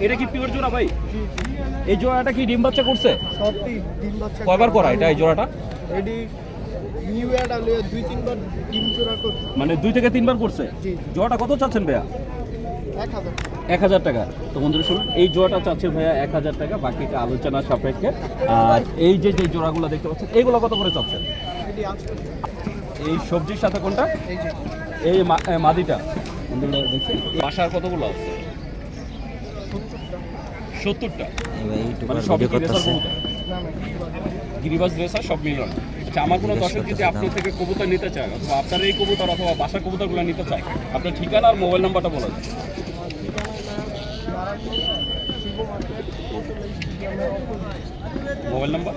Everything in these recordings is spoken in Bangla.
এটা কি পিওর জোড়া ভাই? এই জোড়াটা কি ডিম বাচ্চা করছে? ডিম বাচ্চা কয়বার করা এটা এই জোড়াটা? এডি নিউ দুই তিনবার ডিম জোড়া করছে। মানে দুই থেকে তিনবার করছে? জোড়াটা কত চাচ্ছেন ভাইয়া? এক হাজার। টাকা। তো বন্ধুরা শুনুন এই জোড়াটা চাচ্ছে ভাইয়া এক হাজার টাকা বাকিটা আলোচনা সাপেক্ষে। আর এই যে যে জোড়াগুলো দেখতে পাচ্ছেন এইগুলো কত করে চাচ্ছেন? এই সবজির সাথে কোনটা? এই মা- মাদিটা। বন্ধুরা বাসার কতগুলো আছে? সত্তরটা। মানে সবই রেসার কবুতর না না কি বলে? গিরিবাজ রেসার সব মিলন। আচ্ছা আমার কোনো দর্শক যদি আপনার থেকে কবুতর নিতে চায় অথবা আপনার এই কবুতর অথবা বাসা কবুতরগুলো নিতে চায় আপনার ঠিকানা আর মোবাইল নাম্বারটা বলা যায় মোবাইল নাম্বার?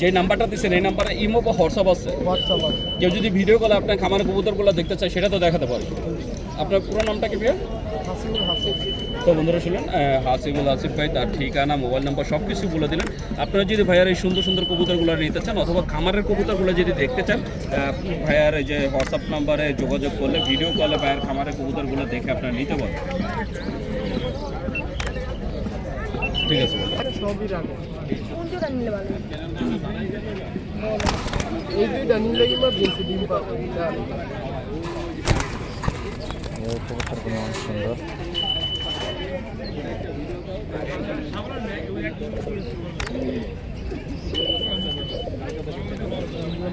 যে নাম্বারটা দিচ্ছেন এই নাম্বারে ইমো বা হোয়াটসঅ্যাপ আছে? হোয়াটসঅ্যাপ কেউ যদি ভিডিও কলে আপনার খামারের কবুতরগুলো দেখতে চায় সেটা তো দেখাতে পারবে। আপনার পুরো নামটা কি ভাইয়া? হাসিবুল হাসিব তো বন্ধুরা শুনলেন হাসিবুল আসিফ ভাই তার ঠিকানা মোবাইল নাম্বার সব কিছু বলে দিলেন। আপনারা যদি ভাইয়ার এই সুন্দর সুন্দর কবুতরগুলো নিতে চান অথবা খামারের কবুতরগুলো যদি দেখতে চান ভাইয়ার এই যে হোয়াটসঅ্যাপ নাম্বারে যোগাযোগ করলে ভিডিও কলে ভাইয়ার খামারের কবুতরগুলো দেখে আপনারা নিতে পারেন ঠিক আছে সবই রাখে। কোনটা নিলে ভালো? এই দুইটা নিলে ডিম পাবে এই কবুতরগুলো অনেক সুন্দর।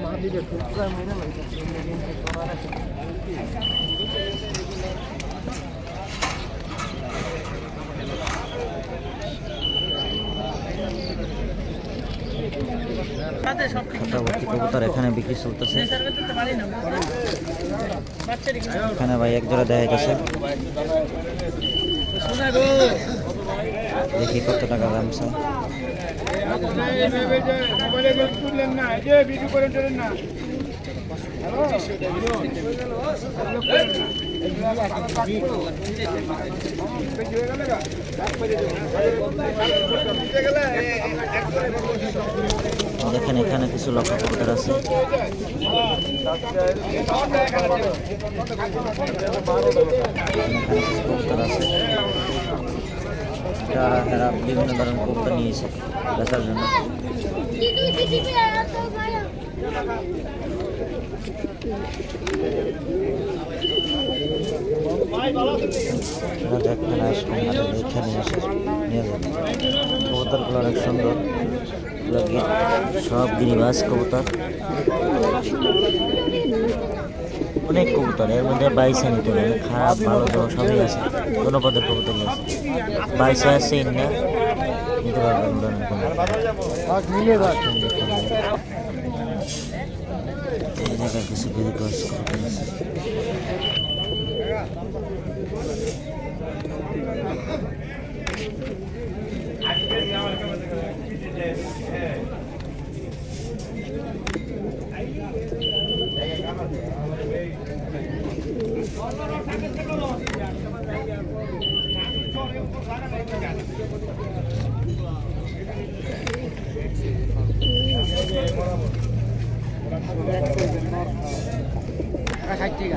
মা দিবে মোটামুটি কবুতর এখানে বিক্রি চলতেছে। এখানে ভাই এক জোড়া দেখা গেছে। দেখি কত টাকা দাম চাই। দেখেন, এখানে কিছু লক্ষ কবুতর আছে। এখানে কিছু কবুতর আছে যারা এরা বিভিন্ন ধরনের কবুতর নিয়েছে বেচার জন্য। এরা এখানে আসবেন আর এখানে এসে নিয়ে যাবেন কবুতরগুলো অনেক সুন্দর। এগুলো গি- সব গিরিবাস কবুতর। অনেক কবুতর এর মধ্যে বাইসে নিতে হবে খারাপ ভালো তো সবই আছে। কোনো পদের কবুতরই আছে বাইসে আছে ইন্ডিয়া। নিতে পারবেন এই জায়গায় কিছু গিরিবাস কবুতর আছে।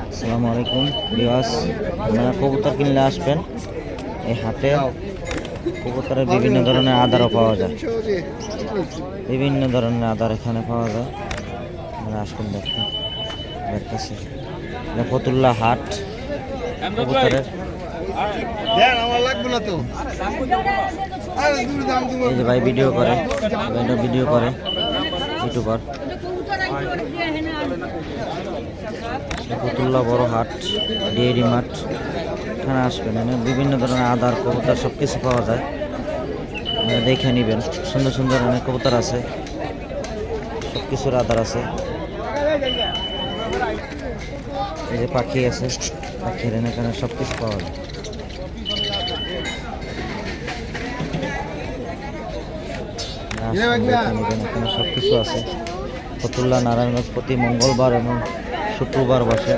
আসসালামু আলাইকুম রিওয়াজ আপনারা কবুতর কিনলে আসবেন। এই হাটে কবুতরের বিভিন্ন ধরনের আদারও পাওয়া যায়। বিভিন্ন ধরনের আদার এখানে পাওয়া যায়। আপনারা আসবেন দেখুন দেখতেছি। ফতুল্লা হাট। কবুতরের ভাই ভিডিও করে, ভাইটা ভিডিও করে ইউটিউবার ফতুল্লা বড় হাট, ডেয়ারি মাঠ, এখানে আসবেন বিভিন্ন ধরনের আদার, কবুতর সব কিছু পাওয়া যায়। দেখে নেবেন। সুন্দর সুন্দর অনেক কবুতর আছে। সব কিছুর আদার আছে। এই যে পাখি আছে, পাখির এখানে সব কিছু পাওয়া যায়। এখানে সব কিছু আছে। ফতুল্লা নারায়ণগঞ্জ প্রতি মঙ্গলবার এবং শুক্রবার বসে।